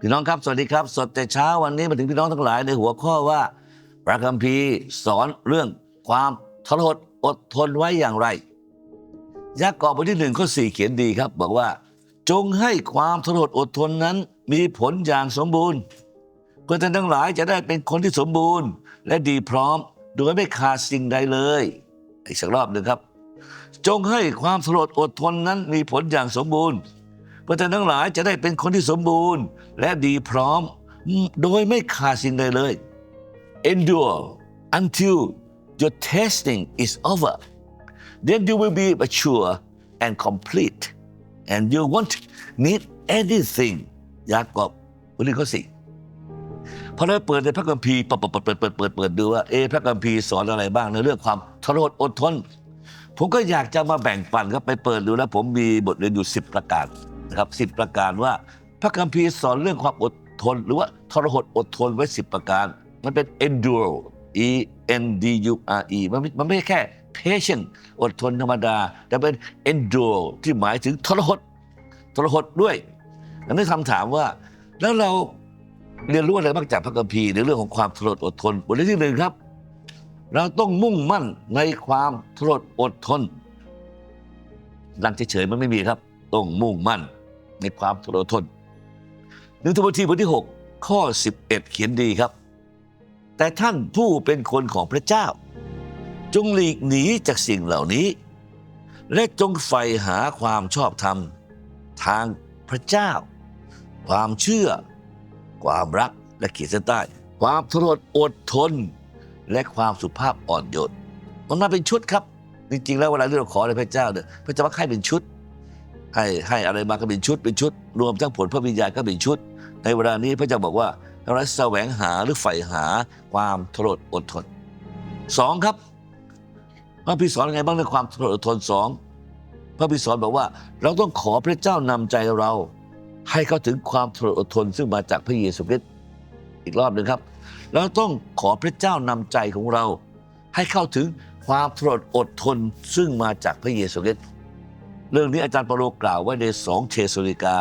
พี่น้องครับสวัสดีครับ สดแต่เช้าวันนี้มาถึงพี่น้องทั้งหลายในหัวข้อว่าพระคัมภีร์สอนเรื่องความทรหดอดทนไว้อย่างไรยากอบบทที่หนึ่งข้อสี่เขียนดีครับ บอกว่า จงให้ความทรหดอดทนนั้นมีผลอย่างสมบูรณ์เพื่อท่านทั้งหลายจะได้เป็นคนที่สมบูรณ์ และดีพร้อมโดยไม่ขาดสิ่งใดเลย อีกสักรอบหนึ่งครับ จงให้ความทรหดอดทนนั้นมีผลอย่างสมบูรณ์ พื่อท่านทั้งหลายจะได้เป็นคนที่สมบูรณ์ และดีพร้อม โดยไม่ขาดสิ่งใดเลย endure until your testing is over then you will be mature and complete and you won't need anything ยากอบบทที่ข้อสี่พอเราเปิดในพระคัมภีร์เปิดเปิดเปิดเปิดเปิดเปิดดูว่าเอพระคัมภีร์สอนอะไรบ้างในเรื่องความทรหดอดทน ผมก็อยากจะมาแบ่งปันครับไปเปิดดูแล้วผมมีบทเรียนอยู่ 10 ประการ นะครับสิประการว่า พระคัมภีร์สอนเรื่องความอดทน หรือว่าทรหดอดทนไว้ 10 ประการ มันเป็น endure e n d u r e มันมันไม่แค่ patient อดทนธรรมดา แต่เป็น endure ที่หมายถึงทรหดทรหดด้วยอันนี้คำถามว่า แล้วเราเรียนรู้อะไรบ้างจากพระคัมภีร์ในเรื่องของความทรหดอดทนบทเรียนที่หนึ่งครับ เราต้องมุ่งมั่นในความทรหดอดทนนั่งเฉยๆมันไม่มีครับ ต้องมุ่งมั่น ในความทรหดอดทนหนึ่งทิโมธีบทที่ 6 ข้อ 11 เขียนดีครับ แต่ท่านผู้เป็นคนของพระเจ้า จงหลีกหนีจากสิ่งเหล่านี้ และจงใฝ่หาความชอบธรรม ทางพระเจ้า ความเชื่อ ความรักและขีดเส้นใต้ ความทรดอดทน และความสุภาพอ่อนโยนมันมาเป็นชุดครับ จริงๆ แล้วเวลาที่เราขออะไรพระเจ้าเนี่ยพระเจ้าให้เป็นชุด ให้ให้อะไรมาก็เป็นชุดเป็นชุด รวมทั้งผลพระวิญญาณก็เป็นชุด ในเวลานี้พระเจ้าบอกว่าเราแสวงหาหรือใฝ่หาความทรดอดทนสองครับ พระพิสอนยังไงบ้างในความทรดอดทนสองพระพิสอนบอกว่า เราต้องขอพระเจ้านำใจเรา ให้เข้าถึงความทรดอดทนซึ่งมาจากพระเยซูคริสต์อีกรอบหนึ่งครับ เราต้องขอพระเจ้านำใจของเรา ให้เข้าถึงความทรดอดทนซึ่งมาจากพระเยซูคริสต์ เรื่องนี้อาจารย์ปาโลกล่าวไว้ในสองเทสโลนิกา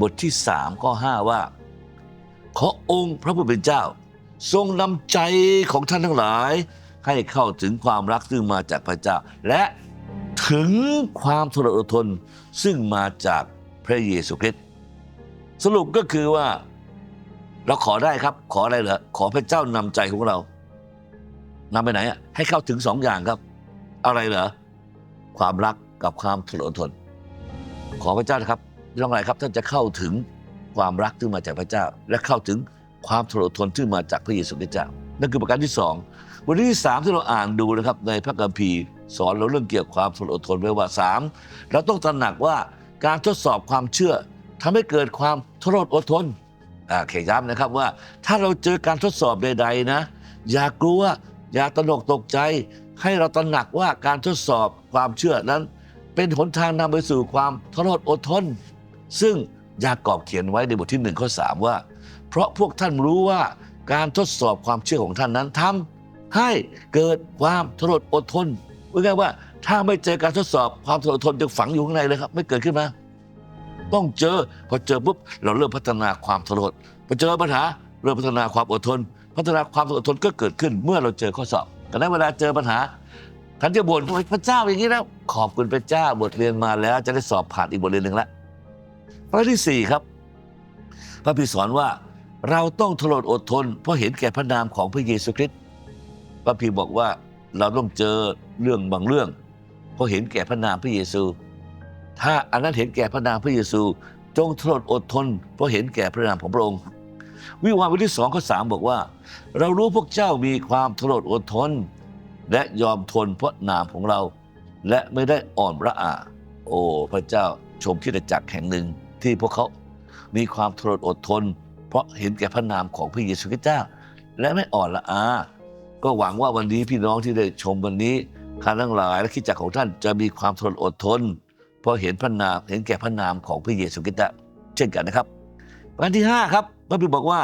บทที่3ข้อ5ว่า ขอองค์พระผู้เป็นเจ้า ทรงนำใจของท่านทั้งหลาย ให้เข้าถึงความรักซึ่งมาจากพระเจ้า และถึงความทรหดอดทนซึ่งมาจากพระเยซูคริสต์สรุปก็คือว่า เราขอได้ครับขออะไรเหรอขอพระเจ้านำใจของเรานำไปไหนอะให้เข้าถึงสองอย่างครับ อะไรเหรอความรัก กับความทรหดอดทน ขอพระเจ้านะครับเรื่องอะไรครับท่านจะเข้าถึงความรักที่มาจากพระเจ้า และเข้าถึงความทรหดอดทนที่มาจากพระเยซูคริสต์เจ้า นั่นคือประการที่สองบทที่สามที่เราอ่านดูนะครับในพระคัมภีร์สอนเราเรื่องเกี่ยวกับความทรหดอดทนไว้ว่าสามเราต้องตระหนักว่าการทดสอบความเชื่อทำให้เกิดความทรดอดทนอ่าเขย้ำนะครับว่าถ้าเราเจอการทดสอบใด ๆนะ อย่ากลัวอย่าตระหนกตกใจ ให้เราตระหนักว่าการทดสอบความเชื่อนั้น เป็นหนทางนำไปสู่ความทรหดอดทน ซึ่งยากอบเขียนไว้ในบทที่หนึ่งข้อสามว่า เพราะพวกท่านรู้ว่าการทดสอบความเชื่อของท่านนั้นทำให้เกิดความทรหดอดทนพูดง่ายว่าถ้าไม่เจอการทดสอบความทรหดอดทนจะฝังอยู่ข้างในเลยครับ ไม่เกิดขึ้นมาต้องเจอพอเจอปุ๊บเราเริ่มพัฒนาความทรหดพอเจอปัญหาเริ่มพัฒนาความอดทน พัฒนาความอดทนก็เกิดขึ้นเมื่อเราเจอข้อสอบแต่ในเวลาเจอปัญหา ท่านจะบ่นว่าพระเจ้าอย่างนี้แล้ว ขอบคุณพระเจ้าบทเรียนมาแล้วจะได้สอบผ่านอีกบทเรียนหนึ่งละข้อที่สี่ครับ พระพิสอนว่าเราต้องทรดอดทน เพราะเห็นแก่พระนามของพระเยซูคริสต์พระพีบอกว่าเราต้องเจอเรื่องบางเรื่อง เพราะเห็นแก่พระนามพระเยซู ถ้าอันนั้นเห็นแก่พระนามพระเยซู จงทรดอดทน เพราะเห็นแก่พระนามของพระองค์ วิวาห์บทที่สองข้อสามบอกว่า เรารู้พวกเจ้ามีความทรดอดทน และยอมทนเพราะนามของเรา และไม่ได้อ่อนระอา โอ้พระเจ้าชมที่ได้จักรแห่งหนึ่งที่พวกเขา มีความทรหดอดทน เพราะเห็นแก่พระนามของพระเยซูคริสต์เจ้า และไม่อ่อนละอา ก็หวังว่าวันนี้พี่น้องที่ได้ชมวันนี้ท่านทั้งหลายและคิดจักรของท่านจะมีความทรหดอดทน เพราะเห็นพระนามเห็นแก่พระนามของพระเยซูคริสต์เช่นกันนะครับประการที่ 5 ครับพระบิดบอกว่า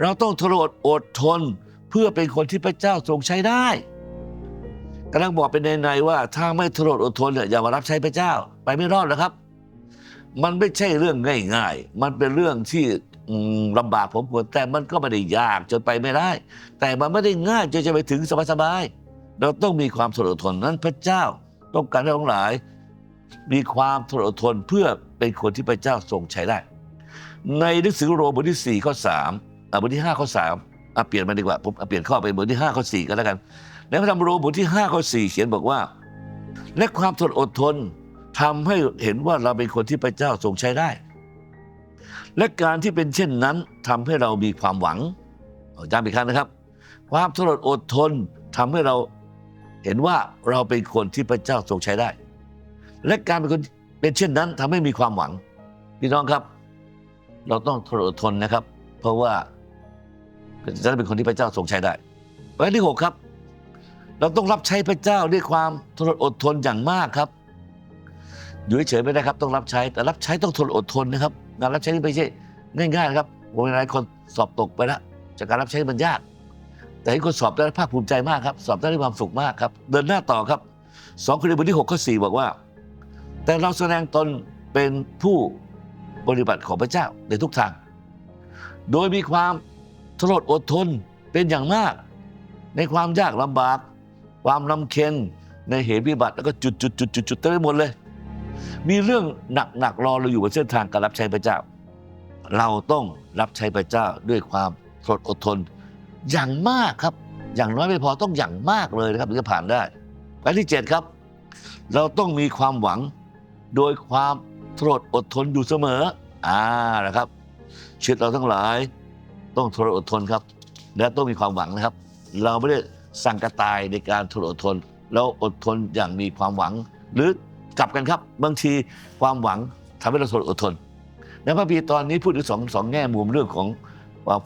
เราต้องทรหดอดทน เพื่อเป็นคนที่พระเจ้าทรงใช้ได้ กำลังบอกเป็นในๆว่าถ้าไม่ทรดอดทนเนี่ยอย่ามารับใช้พระเจ้า ไปไม่รอดนะครับ มันไม่ใช่เรื่องง่าย ๆ มันเป็นเรื่องที่ลำบากผมควรแต่มันก็ไม่ได้ยากจนไปไม่ได้ แต่มันไม่ได้ง่ายจนจะไปถึงสบายๆเราต้องมีความทนอดทนนั้นพระเจ้า ต้องการให้ทั้งหลาย มีความทนอดทนเพื่อเป็นคนที่พระเจ้าทรงใช้ได้ ในหนังสือโรมบทที่4ข้อ3อะบทที่5ข้อ3อะเปลี่ยนมาดีกว่าผมอะเปลี่ยนข้อไปบทที่5ข้อ4ก็แล้วกัน ในพระธรรมโรมบทที่5ข้อ4เขียนบอกว่า และความทนอดทนทำให้เห็นว่าเราเป็นคนที่พระเจ้าทรงใช้ได้ และการที่เป็นเช่นนั้นทำให้เรามีความหวังจำอีกครั้งนะครับ ความทนอดทนทำให้เราเห็นว่าเราเป็นคนที่พระเจ้าทรงใช้ได้ และการเป็นคนเป็นเช่นนั้นทำให้มีความหวังพี่น้องครับ เราต้องทนอดทนนะครับ เพราะว่าจะได้เป็นคนที่พระเจ้าทรงใช้ได้ประการที่หกครับ เราต้องรับใช้พระเจ้าด้วยความทนอดทนอย่างมากครับ อยู่เฉยๆไม่ได้ครับ ต้องรับใช้แต่รับใช้ต้องทนอดทนนะครับงานรับใช้นี่ไม่ใช่ง่ายๆนะครับผมหลายคนสอบตกไปแล้วจากการรับใช้มันยาก แต่ให้คนสอบได้ภาคภูมิใจมากครับสอบได้ด้วยความสุขมากครับ เดินหน้าต่อครับสองคนในบทที่หกข้อสี่บอกว่า แต่เราแสดงตนเป็นผู้ปฏิบัติของพระเจ้าในทุกทาง โดยมีความทนอดทนเป็นอย่างมาก ในความยากลำบาก ความลำเค็ญในเหตุวิบัติแล้วก็จุดจุดจุดจุดจุดเต็มไปหมดเลย มีเรื่องหนักๆรอเราอยู่บนเส้นทางการรับใช้พระเจ้า เราต้องรับใช้พระเจ้าด้วยความทนอดทนอย่างมากครับ อย่างน้อยไม่พอต้องอย่างมากเลยนะครับถึงจะผ่านได้ประการที่เจ็ดครับ เราต้องมีความหวังโดยความทนอดทนอยู่เสมอ อ่านะครับชีวิตเราทั้งหลาย ต้องทนอดทนครับ และต้องมีความหวังนะครับ เราไม่ได้ สั่งกระตายในการทนอดทนเราอดทนอย่างมีความหวัง หรือกลับกันครับบางทีความหวังทำให้เราทนอดทนในพระพีตอนนี้พูดถึงสองสองแง่มุมเรื่องของ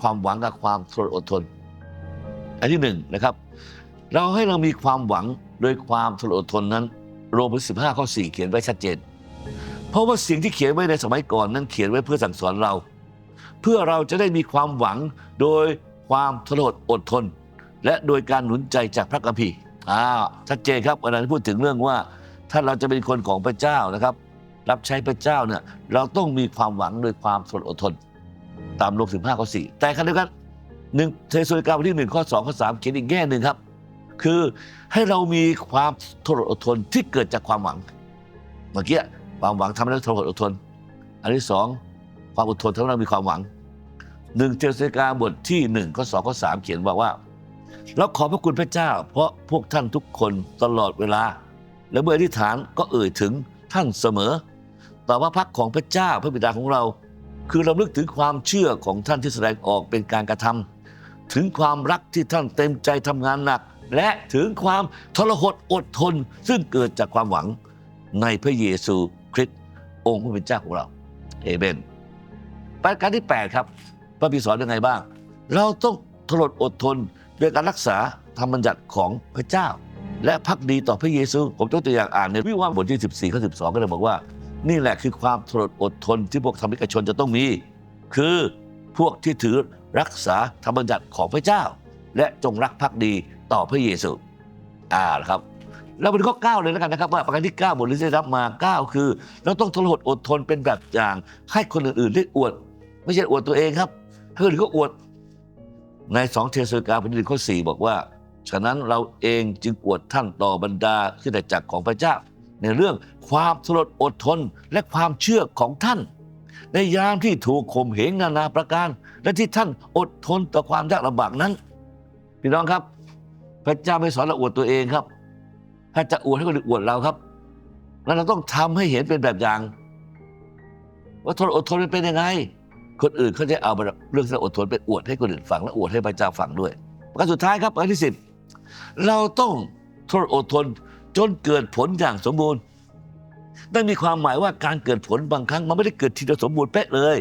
ความหวังกับความทนอดทน อันที่หนึ่งนะครับ เราให้เรามีความหวังโดยความทนอดทนนั้นโรมบทสิบห้าข้อสี่เขียนไว้ชัดเจน เพราะว่าสิ่งที่เขียนไว้ในสมัยก่อนนั้นเขียนไว้เพื่อสั่งสอนเรา เพื่อเราจะได้มีความหวังโดยความทนอดทน และโดยการหนุนใจจากพระคัมภีร์อ่าชัดเจนครับวันนั้นพูดถึงเรื่องว่า ถ้าเราจะเป็นคนของพระเจ้านะครับ รับใช้พระเจ้าเนี่ยเราต้องมีความหวังโดยความทนอดทน ตามโลกสิบห้าข้อสี่แต่ขณะเดียวกันหนึ่งเทสโลนิกาบทที่หนึ่งข้อสองข้อสามเขียนอีกแง่หนึ่งครับ คือให้เรามีความทนอดทนที่เกิดจากความหวัง เมื่อกี้ความหวังทำให้เราทนอดทน อันที่สองความอดทนทำให้เรามีความหวังหนึ่งเทสโลนิกาบทที่หนึ่งข้อสองข้อสามเขียนบอกว่า เราขอบพระคุณพระเจ้า เพราะพวกท่านทุกคนตลอดเวลา และเมื่ออธิษฐานก็เอ่ยถึงท่านเสมอต่อว่าพักของพระเจ้าพระบิดาของเรา คือเราลึกถึงความเชื่อของท่านที่แสดงออกเป็นการกระทำถึงความรักที่ท่านเต็มใจทำงานหนัก และถึงความทรหดอดทน ซึ่งเกิดจากความหวังในพระเยซูคริสต์องค์พระเป็นเจ้าของเราเอเมนประการที่ 8 ครับ พระบิดาสอนยังไงบ้าง เราต้องทรหดอดทน ด้วยการรักษาธรรมบัญญัติของพระเจ้า และพักดีต่อพระเยซู ผมยกตัวอย่างอ่านในวิวาห์บทที่ 14ข้อ12 ก็เลยบอกว่า นี่แหละคือความทรหดอดทนที่พวกธรรมิกชนจะต้องมี คือพวกที่ถือรักษาธรรมบัญญัติของพระเจ้า และจงรักภักดีต่อพระเยซูอ่านะครับเราไปดูข้อ 9 เลยแล้วกันนะครับว่าประการที่ 9 บทที่ได้รับมา 9 คือ เราต้องทรหดอดทนเป็นแบบอย่างให้คนอื่นๆได้อวด ไม่ใช่อวดตัวเองครับให้คนอื่นก็อวด ในสองเทสโลนิกาบทที่นึ่งข้อสี่บอกว่า ฉะนั้นเราเองจึงอวดท่านต่อบรรดาขึ้นจักรของพระเจ้า ในเรื่องความสลดอดทนและความเชื่อของท่าน ในยามที่ถูกข่มเหงนานาประการ และที่ท่านอดทนต่อความยากลำบากนั้น พี่น้องครับ พระเจ้าไม่สอนเราอวดตัวเองครับพระจะอวดให้คนอื่นอวดเราครับ แล้วเราต้องทำให้เห็นเป็นแบบอย่าง ว่าทนอดทนเป็นยังไง คนอื่นเขาจะเอาเรื่องที่เราอดทนไปอวดให้คนอื่นฟังและอวดให้พระเจ้าฟังด้วยประการสุดท้ายครับประการที่สิบเราต้องทนอดทนจนเกิดผลอย่างสมบูรณ์นั่นมีความหมายว่าการเกิดผลบางครั้งมันไม่ได้เกิดทีเดียวสมบูรณ์เป๊ะเลย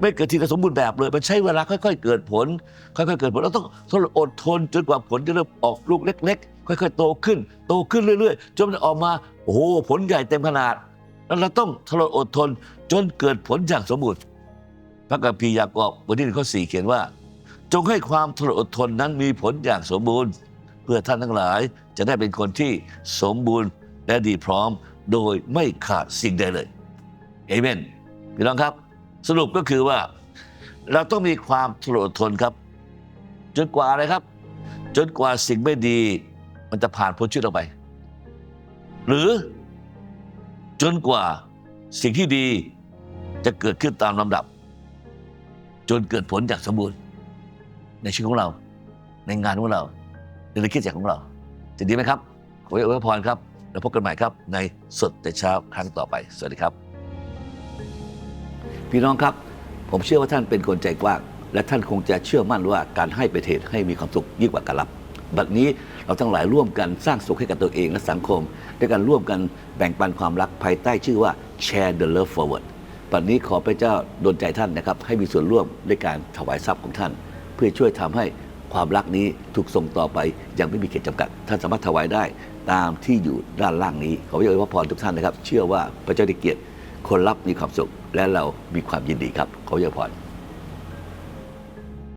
ไม่เกิดทีเดียวสมบูรณ์แบบเลย มันใช้เวลาค่อย ๆ เกิดผล ค่อยๆเกิดผลเราต้องทนอดทนจนกว่าผลจะเริ่มออกลูกเล็ก ๆ ค่อยๆ โตขึ้น โตขึ้นเรื่อยๆจนมันออกมาโอ้โหผลใหญ่เต็มขนาด แล้วเราต้องทนอดทนจนเกิดผลอย่างสมบูรณ์ พระกัมภียากอบบทที่หนึ่งข้อสี่เขียนว่า จงให้ความทนอดทนนั้นมีผลอย่างสมบูรณ์ เพื่อท่านทั้งหลายจะได้เป็นคนที่สมบูรณ์และดีพร้อมโดยไม่ขาดสิ่งใดเลยเอเมนพี่น้องครับ สรุปก็คือว่า เราต้องมีความทนอดทนครับ จนกว่าอะไรครับ จนกว่าสิ่งไม่ดี มันจะผ่านพ้นชีวิตเราไป หรือจนกว่าสิ่งที่ดีจะเกิดขึ้นตามลำดับ จนเกิดผลจากสมบูรณ์ ในชีวิตของเรา ในงานของเราในธุรกิจของเราจะดีไหมครับขออวยพรครับ แล้วพบกันใหม่ครับในสดแต่เช้าครั้งต่อไป สวัสดีครับ พี่น้องครับ ผมเชื่อว่าท่านเป็นคนใจกว้างและท่านคงจะเชื่อมั่นว่าการให้เป็นเหตุให้มีความสุขยิ่งกว่าการรับ บัดนี้เราทั้งหลายร่วมกันสร้างสุขให้กับตัวเองและสังคม ด้วยการร่วมกันแบ่งปันความรักภายใต้ชื่อว่า Share the Love Forward ปัจนี้ขอพระเจ้าดลใจท่านนะครับ ให้มีส่วนร่วมในการถวายทรัพย์ของท่าน เพื่อช่วยทำให้ความรักนี้ถูกส่งต่อไปอย่างไม่มีเขตจำกัด ท่านสามารถถวายได้ตามที่อยู่ด้านล่างนี้ ขอพระเจ้าอวยพรทุกท่านนะครับ เชื่อว่าพระเจ้าได้เกียรติคนรับมีความสุข และเรามีความยินดีครับ ขอพระเจ้าอวยพร